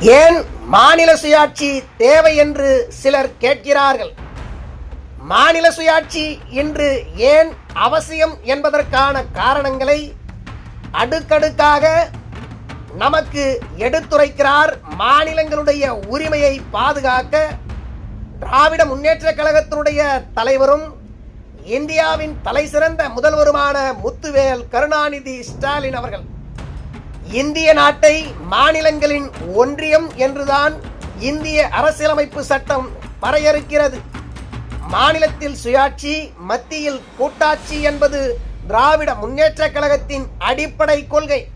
ஏன் மாநில சுயாட்சி தேவை என்று சிலர் கேட்கிறார்கள்? மாநில சுயாட்சி இன்று ஏன் அவசியம் என்பதற்கான காரணங்களை அடுக்கடுக்காக நமக்கு எடுத்துரைக்கிறார் மாநிலங்களுடைய உரிமையை பாதுகாக்க திராவிட முன்னேற்ற கழகத்தினுடைய தலைவரும் இந்தியாவின் தலைசிறந்த முதல்வருமான முத்துவேல் கருணாநிதி ஸ்டாலின் அவர்கள். இந்திய நாட்டை மாநிலங்களின் ஒன்றியம் என்றுதான் இந்திய அரசியலமைப்பு சட்டம் வரையறுக்கிறது. மாநிலத்தில் சுயாட்சி மத்தியில் கூட்டாட்சி என்பது திராவிட முன்னேற்ற கழகத்தின் அடிப்படை கொள்கை.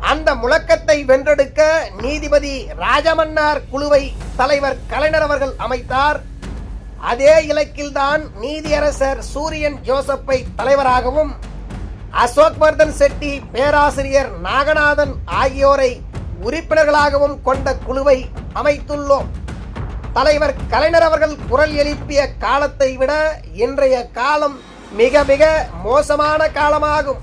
அந்த முழக்கத்தை வென்றெடுக்க நீதிபதி ராஜமன்னார் குழுவை தலைவர் கலைஞர் அவர்கள் அமைத்தார். அதே இலக்கில்தான் நீதியரசர் சூரியன் ஜோசப்பை தலைவராகவும் அசோக் வர்தன் செட்டி பேராசிரியர் நாகநாதன் ஆகியோரை உறுப்பினர்களாகவும் கொண்ட குழுவை அமைத்துள்ளோம். தலைவர் கலைஞர் அவர்கள் குரல் எழுப்பிய காலத்தை விட இன்றைய காலம் மிக மிக மோசமான காலமாகும்.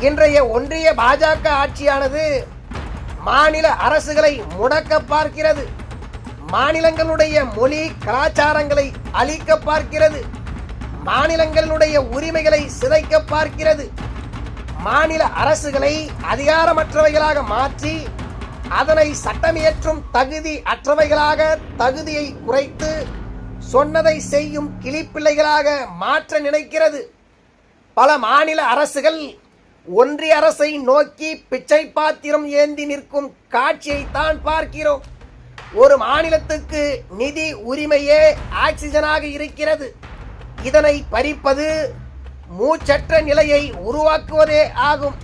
இன்றைய ஒன்றிய பாஜக ஆட்சியானது மாநில அரசுகளை முடக்க பார்க்கிறது. மாநிலங்களுடைய மொழி கலாச்சாரங்களை அழிக்க பார்க்கிறது. மாநிலங்களுடைய உரிமைகளை சிதைக்க பார்க்கிறது. மாநில அரசுகளை அதிகாரமற்றவைகளாக மாற்றி அதனை சட்டமியற்றும் தகுதி அற்றவைகளாக தகுதியை குறைத்து சொன்னதை செய்யும் கிளிப்பிள்ளைகளாக மாற்ற நினைக்கிறது. பல மாநில அரசுகள் ஒன்றிய அரசை நோக்கி பிச்சை பாத்திரம் ஏந்தி நிற்கும் காட்சியை தான் பார்க்கிறோம். ஒரு மாநிலத்துக்கு நிதி உரிமையே ஆக்சிஜனாக இருக்கிறது. இதனை பறிப்பது மூச்சற்ற நிலையை உருவாக்குவதே ஆகும்.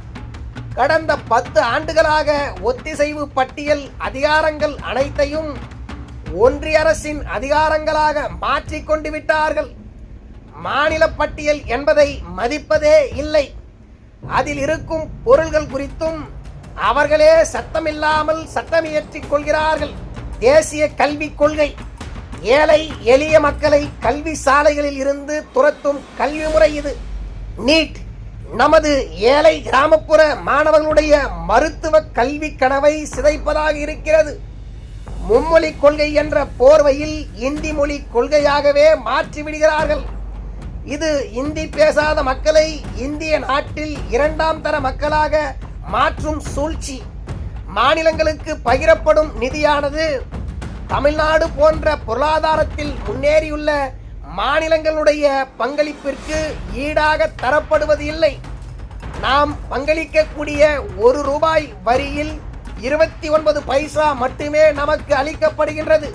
கடந்த பத்து ஆண்டுகளாக ஒத்திசைவு பட்டியல் அதிகாரங்கள் அனைத்தையும் ஒன்றிய அரசின் அதிகாரங்களாக மாற்றிக்கொண்டு விட்டார்கள். மாநில பட்டியல் என்பதை மதிப்பதே இல்லை. அதில் இருக்கும் பொருள்கள் குறித்தும் அவர்களே சத்தமில்லாமல் சட்டமியற்றிக் கொள்கிறார்கள். தேசிய கல்விக் கொள்கை ஏழை எளிய மக்களை கல்வி சாலைகளில் இருந்து துரத்தும் கல்வி முறை இது. நீட் நமது ஏழை கிராமப்புற மாணவர்களுடைய மருத்துவ கல்வி கனவை சிதைப்பதாக இருக்கிறது. மும்மொழி கொள்கை என்ற போர்வையில் இந்தி மொழி கொள்கையாகவே மாற்றிவிடுகிறார்கள் இது இந்தி பேசாத மக்களை இந்திய நாட்டில் இரண்டாம் தர மக்களாக மாற்றும் சூழ்ச்சி. மாநிலங்களுக்கு பகிரப்படும் நிதியானது தமிழ்நாடு போன்ற பொருளாதாரத்தில் முன்னேறியுள்ள மாநிலங்களுடைய பங்களிப்பிற்கு ஈடாக தரப்படுவது இல்லை. நாம் பங்களிக்கக்கூடிய ஒரு ரூபாய் வரியில் இருபத்தி ஒன்பது பைசா மட்டுமே நமக்கு அளிக்கப்படுகின்றது.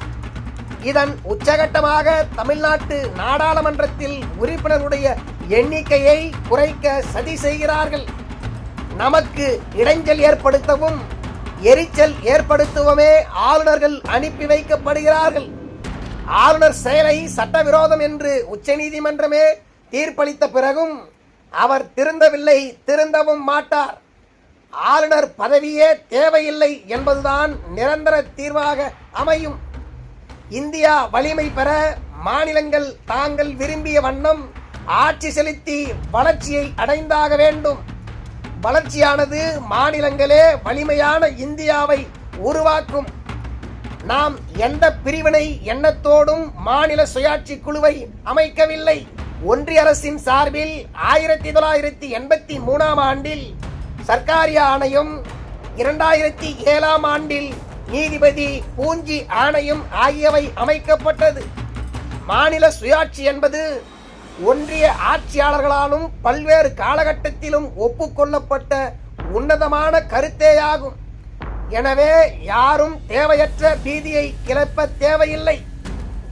இதன் உச்சகட்டமாக தமிழ்நாட்டு நாடாளுமன்றத்தில் உறுப்பினருடைய எண்ணிக்கையை குறைக்க சதி செய்கிறார்கள். நமக்கு இடைஞ்சல் ஏற்படுத்தவும் எரிச்சல் ஏற்படுத்துவமே ஆளுநர்கள் அனுப்பி வைக்கப்படுகிறார்கள். ஆளுநர் செயலை சட்டவிரோதம் என்று உச்சநீதிமன்றமே தீர்ப்பளித்த பிறகும் அவர் திருந்தவில்லை திருந்தவும் மாட்டார். ஆளுநர் பதவியே தேவையில்லை என்பதுதான் நிரந்தர தீர்வாக அமையும். இந்தியா வலிமை பெற மாநிலங்கள் தாங்கள் விரும்பிய வண்ணம் ஆட்சி செலுத்தி வளர்ச்சியை அடைந்தாக வேண்டும். வளர்ச்சியானது மாநிலங்களே வலிமையான இந்தியாவை உருவாக்கும். நாம் எந்த பிரிவினை எண்ணத்தோடும் மாநில சுயாட்சி குழுவை அமைக்கவில்லை. ஒன்றிய அரசின் சார்பில் ஆயிரத்தி தொள்ளாயிரத்தி எண்பத்தி மூணாம் ஆண்டில் சர்க்காரிய ஆணையம் இரண்டாயிரத்தி ஏழாம் ஆண்டில் நீதிபதி பூஞ்சி ஆணையம் ஆகியவை அமைக்கப்பட்டது. மாநில சுயாட்சி என்பது ஒன்றிய ஆட்சியாளர்களாலும் பல்வேறு காலகட்டத்திலும் ஒப்புக்கொள்ளப்பட்ட உன்னதமான கருத்தேயாகும். எனவே யாரும் தேவையற்ற பீதியை கிளப்ப தேவையில்லை.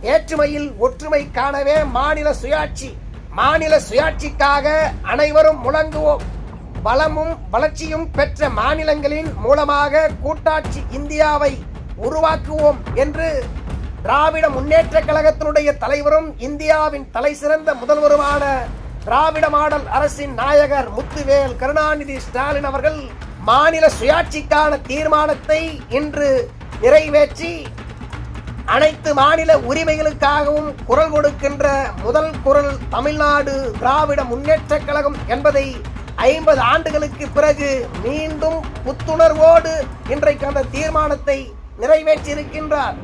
ஏற்றுமையில் ஒற்றுமை காணவே மாநில சுயாட்சி மாநில சுயாட்சிக்காக அனைவரும் முழங்குவோம். பலமும் வளர்ச்சியும் பெற்ற மாநிலங்களின் மூலமாக கூட்டாட்சி இந்தியாவை உருவாக்குவோம் என்று திராவிட முன்னேற்ற கழகத்தினுடைய தலைவரும் இந்தியாவின் தலை சிறந்த முதல்வருமான திராவிட மாடல் அரசின் நாயகர் முத்துவேல் கருணாநிதி ஸ்டாலின் அவர்கள் மாநில சுயாட்சிக்கான தீர்மானத்தை இன்று நிறைவேற்றி அனைத்து மாநில உரிமைகளுக்காகவும் குரல் கொடுக்கின்ற முதல் குரல் தமிழ்நாடு திராவிட முன்னேற்ற கழகம் என்பதை ஐம்பது ஆண்டுகளுக்கு பிறகு மீண்டும் புத்துணர்வோடு இன்றைக்கு அந்த தீர்மானத்தை நிறைவேற்றியிருக்கின்றார்.